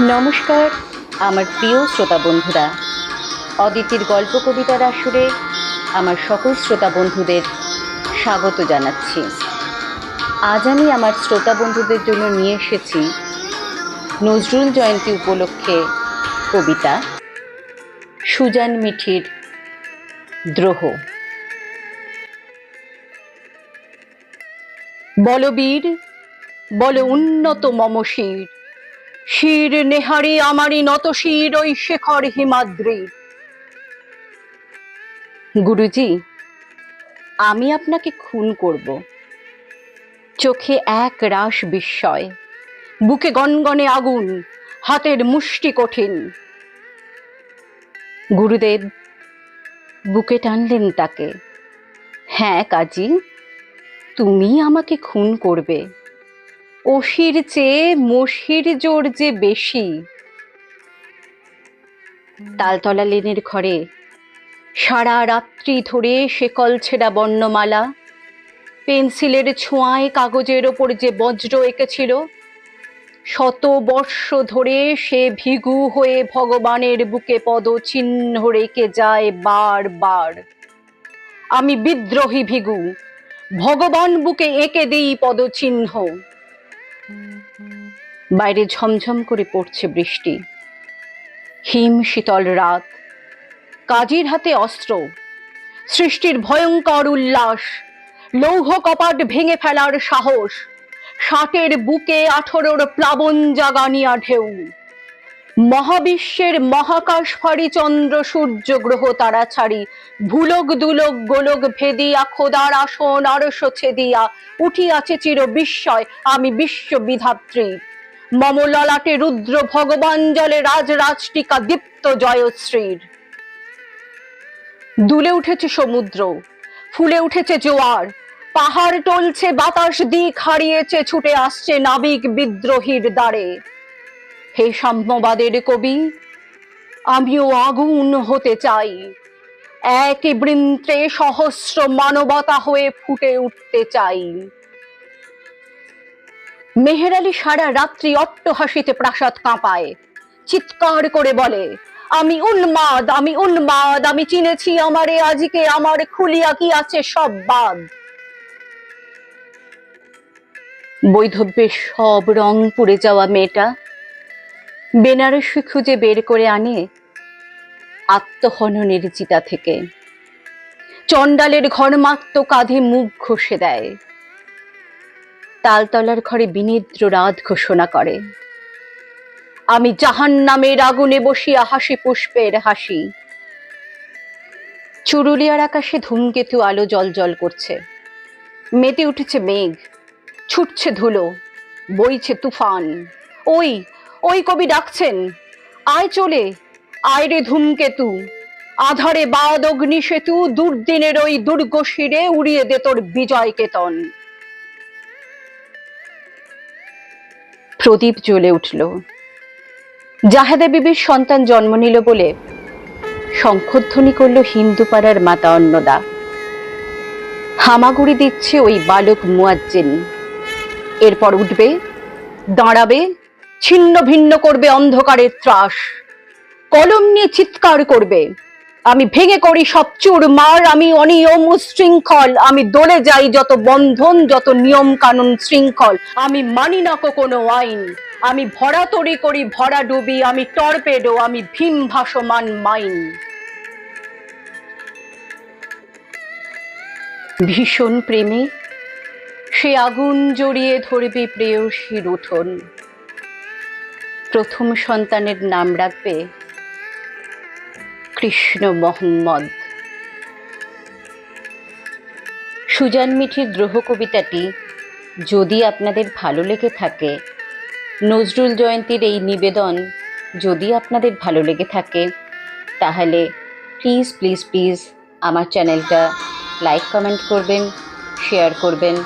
নমস্কার, আমার প্রিয় শ্রোতা বন্ধুরা। অদিতির গল্প কবিতার আসরে আমার সকল শ্রোতা বন্ধুদের স্বাগত জানাচ্ছি। আজ আমি আমার শ্রোতা বন্ধুদের জন্য নিয়ে এসেছি নজরুল জয়ন্তী উপলক্ষে কবিতা, সুজান মিঠির দ্রোহ। বলবীর, বল উন্নত মম শির নেহারি আমারি নত শির, ওই শেখর হিমাদ্রি। গুরুজি, আমি আপনাকে খুন করব। চোখে এক রাস বিস্ময়, বুকে গনগনে আগুন, হাতের মুষ্টি কঠিন। গুরুদেব, বুকে টানলেন তাকে। হ্যাঁ কাজী, তুমি আমাকে খুন করবে। অসির চেয়ে মসির জোর যে বেশি। তালতলা লেনের ঘরে সারা রাত্রি ধরে সে ছেঁড়া বর্ণমালা, পেন্সিলের ছোঁয়ায় কাগজের ওপর যে বজ্র এঁকেছিল, শত বর্ষ ধরে সে ভিগু হয়ে ভগবানের বুকে পদ চিহ্ন রেখে যায় বার বার আমি বিদ্রোহী ভিগু, ভগবান বুকে এঁকে দিই পদচিহ্ন। বাইরে ঝমঝম করে পড়ছে বৃষ্টি। হিম শীতল রাত, কাজীর হাতে অস্ত্র, সৃষ্টির ভয়ঙ্কর উল্লাস, লৌহ কপাট ভেঙে ফেলার সাহস ষাটের বুকে আঠেরোর প্লাবন জাগানিয়া ঢেউ। মহাবিশ্বের মহাকাশ ফাড়ি চন্দ্র সূর্য গ্রহ তারা ছাড়ি ভুলক দুলক গোলক ভেদিয়া খোদার আসন আরস ছেদিয়া, উঠিয়াছে চির বিস্ময়, আমি বিশ্ব বিধাত্রী মম ললাটে রুদ্র ভগবান জলে রাজ রাজটিকা দীপ্ত জয়শ্রীর। দুলে উঠেছে সমুদ্র, ফুলে উঠেছে জোয়ার, পাহাড় টলছে বাতাস, দিক হারিয়েছে ছুটে আসছে নাবিক বিদ্রোহীর দ্বারে। হে সাম্যবাদের কবি, আমিও আগুন হতে চাই। একই বৃন্ত্রে সহস্র মানবতা হয়ে ফুটে উঠতে চাই। মেহের আলী সারা রাত্রি অট্টহাসিতে প্রাসাদ কাঁপায়। চিৎকার করে বলে, আমি উন্মাদ আমি উন্মাদ, আমি চিনেছি আমারে, আজকে আমার খুলিয়া কি আছে সব বাদ? বৈধব্যের সব রং পুড়ে যাওয়া মেয়েটা বেনারসি খুঁজে বের করে আনে আত্মহননের চিতা থেকে। চণ্ডালের ঘরমাক্ত কাঁধে মুখ ঘষে দেয়। তালতলার ঘরে বিনিদ্র রাত ঘোষণা করে। আমি জাহান নামের আগুনে বসিয়া হাসি পুষ্পের হাসি। চুরুলিয়ার আকাশে ধূমকেতু আলো জল জল করছে। মেতে উঠেছে মেঘ, ছুটছে ধুলো, বইছে তুফান। ওই ওই কবি ডাকছেন, আয় চলে, আয় রে ধূমকেতু, আধারে বাদ অগ্নি সেতু দুর্দিনের ওই দুর্গ শিরে উড়িয়ে দে তোর বিজয় কেতন। প্রদীপ জ্বলে উঠল। জাহেদা বিবির সন্তান জন্ম নিল বলে শঙ্খধ্বনি করল হিন্দু পাড়ার মাতা অন্নদা। হামাগুড়ি দিচ্ছে ওই বালক মুয়াজ্জিন। এরপর উঠবে, দাঁড়াবে ছিন্ন ভিন্ন করবে অন্ধকারের ত্রাস। কলম নিয়ে চিৎকার করবে। আমি ভেঙে করি সব চুর মার, আমি অনিয়ম উশৃঙ্খল আমি দলে যাই যত বন্ধন, যত নিয়ম কানুন শৃঙ্খল। আমি মানি নাকো কোনো আইন। আমি ভরা তরি করি ভরা ডুবি, আমি টর্পেডো, আমি ভীম ভাসমান মাইন। ভীষণ প্রেমে, সে আগুন জড়িয়ে ধরবে প্রেয়সীর উঠোন প্রথম সন্তানের নাম রাখবে কৃষ্ণ মোহাম্মদ। সুজান মিঠির দ্রোহ কবিতাটি যদি আপনাদের ভালো লেগে থাকে, নজরুল জয়ন্তীর এই নিবেদন যদি আপনাদের ভালো লেগে থাকে, তাহলে প্লিজ প্লিজ প্লিজ আমার চ্যানেলটা লাইক কমেন্ট করবেন শেয়ার করবেন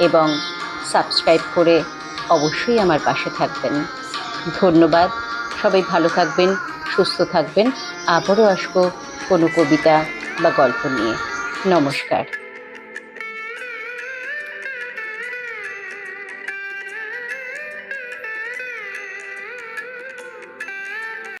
এবং সাবস্ক্রাইব করে অবশ্যই আমার পাশে থাকবেন। ধন্যবাদ। সবাই ভালো থাকবেন সুস্থ থাকবেন। আবারও আসব কোনো কবিতা বা গল্প নিয়ে। নমস্কার।